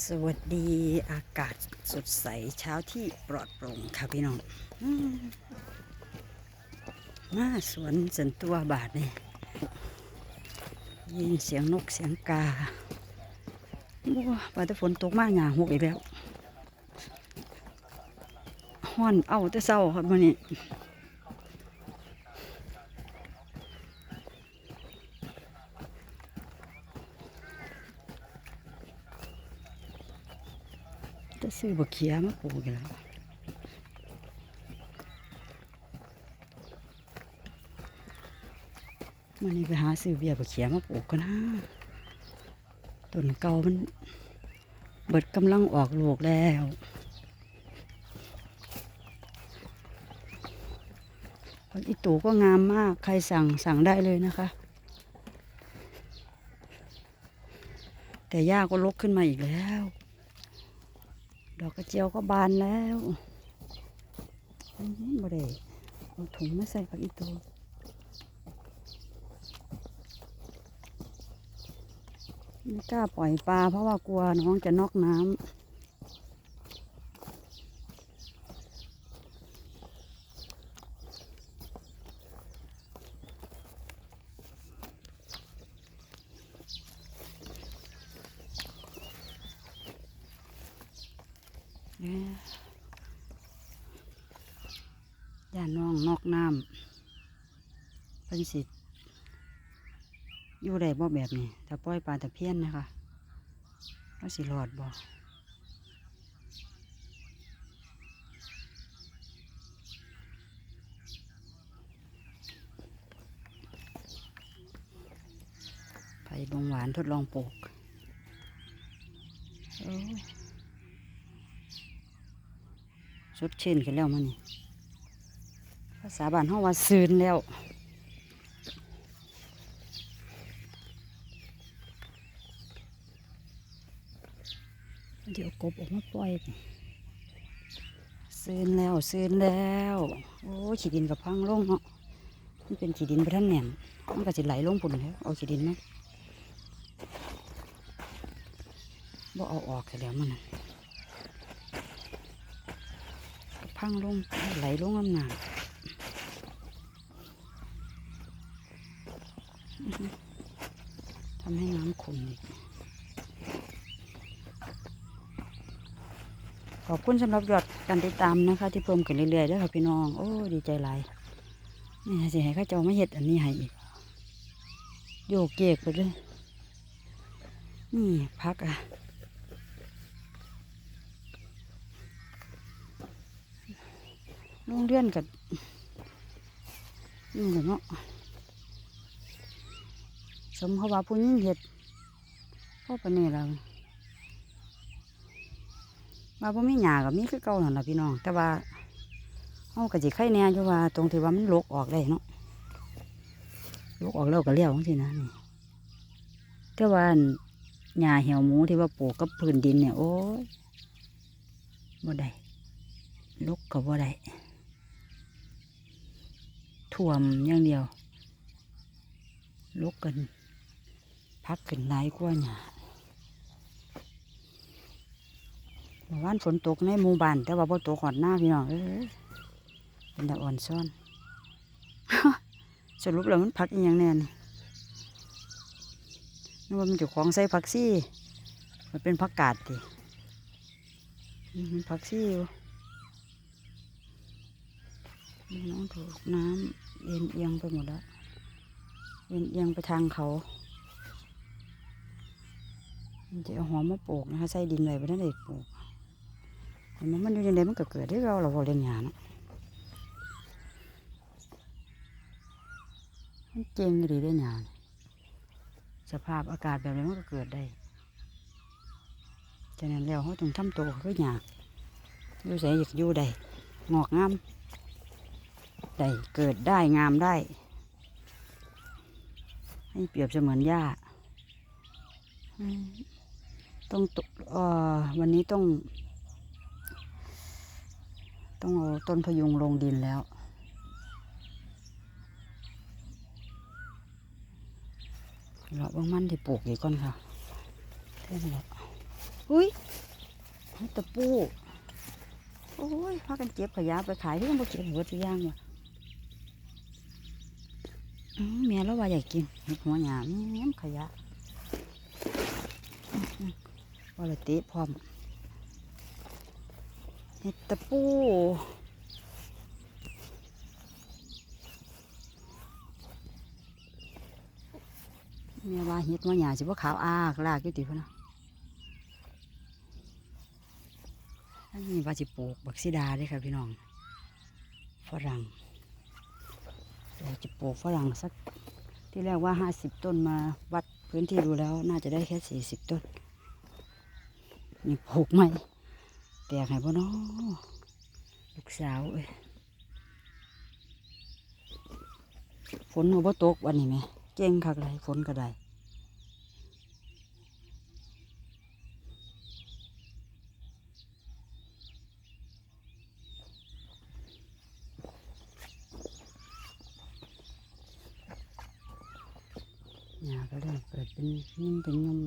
สวัสดีอากาศสดใสเช้าที่ปลอดโปร่งค่ะพี่น้องมาสวนสันตัวบาทนี่ยินเสียงนกเสียงกาบัวปาตฝนตกมากหยาหกอีกแล้วห้อนเอาแต่เศร้าครับวันนี้ จะซื้อบกเขียมาปลูกอีกแล้วมันนี่ไปหาซื้อเบียบักเขียมาปลูกกันนะต้นเก่ามันเบิดกำลังออกลูกแล้วอีตูก็งามมาก ใครสั่งสั่งได้เลยนะคะ แต่หญ้าก็ลกขึ้นมาอีกแล้ว ดอกกระเจียวก็บานแล้วบ่ได้เอาถุงมาใส่ผักอีตูไม่กล้าปล่อยปลาเพราะว่ากลัวน้องจะนอกน้ำ เอ้ยย่าน้องนอกน้ำเป็นสิอยู่ได้บ่แบบนี้ถ้าปล่อยปลาตะเพียนนะคะก็สิรอดบ่ไผ่บงหวานทดลองปลูก ดชื่นกันแล้วมันนี่ภาษาบ้านห้องว่าซืนแล้วเดี๋ยวกบออกมาปล่อยซื้นแล้วซื้นแล้ว โอ้ขี้ดินกับพังลงเนาะมันเป็นขี้ดินไปท่านแหน่มมันก็จะไหลลงปุ่นแล้วเอาขี้ดินไหมบ่เอาออกแต่แล้วมันนะ พังลงไหลลงอำนาจทำให้น้ำขุ่นอีก ขอบคุณสำหรับยอดการติดตามนะคะ ที่เพิ่มขึ้นเรื่อยๆด้วยค่ะพี่น้อง โอ้ ดีใจหลายนี่สิให้ข้าเจ้ามาเห็ดอันนี้ให้อีก โยกเยกไปเลย นี่พักอะ โรงเรียนกับนี่แหละเนาะสมเขาว่าผู้หญิงเห็ดพ่อปานนี่แล้วว่าบ่มีหญ้าก็มีคือเก่านั่นล่ะพี่น้อง แต่ว่าเฮาก็สิไข่แน่อยู่ว่า ตรงที่ว่ามันลกออกได้เนาะลกออกแล้วก็เลี้ยวจังนะนี่แต่ว่าอันหญ้าเหี่ยวหมูที่ว่าปลูกกับพื้นดินเนี่ยโอ้ยบ่ได้ลกก็บ่ได้ ท่วมอย่างเดียวลุกกันพักขึ้นหลายกว่าหญ้าเมื่อวานฝนตกในหมู่บ้านแต่ว่าพอตกหอดหน้าพี่น้องเอ้ยเป็นตะอ่อนซ่อนสรุปแล้วมันผักอีหยังแน่นนึกว่ามันจะของใส่ผักซี่ มันเป็นผักกาดติมันผักซี่อยู่นี่น้องถูกน้ำ เอ็นเอียงไปหมดแล้วเอ็นเอียงไปทางเขา มันจะเอาหอมมาปลูกนะคะใส่ดินเลยไปนั่นเองปลูกมันมันอยู่ในมันก็เกิดที่เราเราเลี้ยงหยาเนะมันเจงดีได้หยานสภาพอากาศแบบนี้มันก็เกิดได้ฉะนั้นแล้วเขาต้องทำตัวคือหยาอยู่ใส่อยากอยู่ได้งอกงาม ได้เกิดได้งามได้ ให้เปรียบเสมือนหญ้าต้องตออวันนี้ต้อง ต้องเอาต้นพยุงลงดินแล้ว เราบ้างมันที่ปลูกอีกก่อนค่ะแค่นี้แหละอุ้ยตะปู โอ้ยพากันเก็บขยะไปขายที่มันบ่เก็บหัวทุกอย่างว่ะ แม่แล้วว่าอยากกินเห็ดหัวหยาแม่มขยะอื้ออื้อว่าเลตะพร้อมเห็ดตะปูแม่ว่าเห็ดหัวหยาสิบ่าขาวอากลากอยู่ติพนะอันนี้ว่าสิปลูกบักซิดาเด้อค่ะพี่น้อง ฝรั่ง เราจะปลูกฝรั่งสักที่แรกว่าห้าสิบต้นมาวัดพื้นที่ดูแล้ว น่าจะได้แค่สี่สิบต้น นี่ปลูกไหมแตกไห้พ่อน้อลูกสาวเอ้ยฝนหัวตกวันนี้ไหมเก่งคักไรฝนก็ได้ ก็เริ่มเกิดเป็นนุ่มเป็นยุ่ม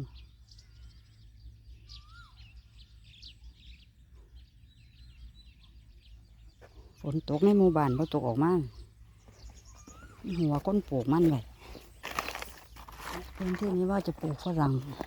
ฝนตกในหมู่บ้านพอตกออกมาหัวก้นปลูกมันเลยพื้นที่นี้ว่าจะปลูกฝรั่งเพราะ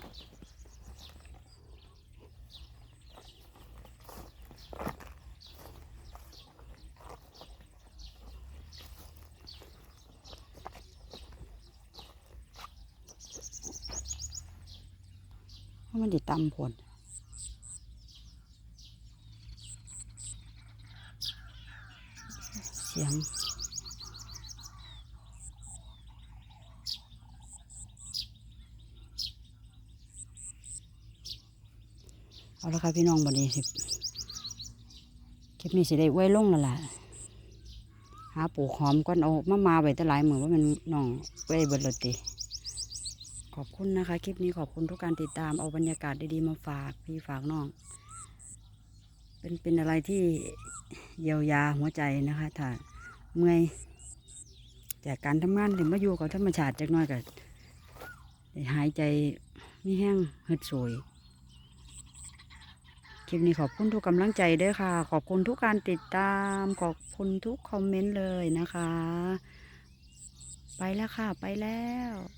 มันติดตำผลเสียงเอาละค่ะพี่น้องบันนี้สิคลิปนี้สิได้ไว้ลงแล้วล่ะหาปลูกหอมก่อนเอามามาไว้แต่หลายหมือว่ามันน้องไว้เบิดเลยติ ขอบคุณนะคะ คลิปนี้ขอบคุณทุกการติดตามเอาบรรยากาศดีๆมาฝากพี่ฝากน้อง เป็นเป็นอะไรที่เยียวยาหัวใจนะคะถ้าเมื่อยจากการทำงานถึงมาอยู่กับธรรมชาติจักหน่อยก็หายใจไม่แห้งหึดโสยคลิปนี้ขอบคุณทุกกำลังใจด้วยค่ะ ขอบคุณทุกการติดตาม ขอบคุณทุกคอมเมนต์เลยนะคะ ไปแล้วค่ะ ไปแล้ว